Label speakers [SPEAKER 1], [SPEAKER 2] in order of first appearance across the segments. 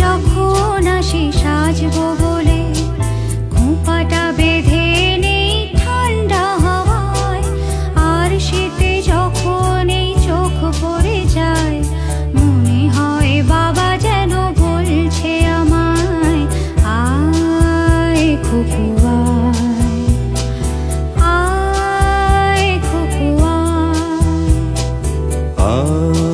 [SPEAKER 1] যখন আসি সাজবো বলে, খোঁপাটা বেঁধে নেই ঠান্ডা হাওয়ায়। আর শীতে যখন এই চোখ পড়ে যায়, মনে হয় বাবা যেন বলছে আমায়, আয় খুকুয়ায় আয় খুকুয়ায়।
[SPEAKER 2] আয়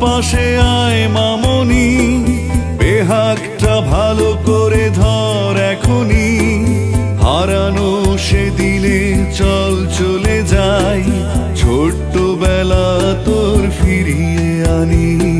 [SPEAKER 2] পাশে আয় মামনি, বেহাগটা ভালো করে ধর এখনই। হারানো সে দিলে চল চলে যাই ছোট্ট বেলা তোর ফিরিয়ে আনি।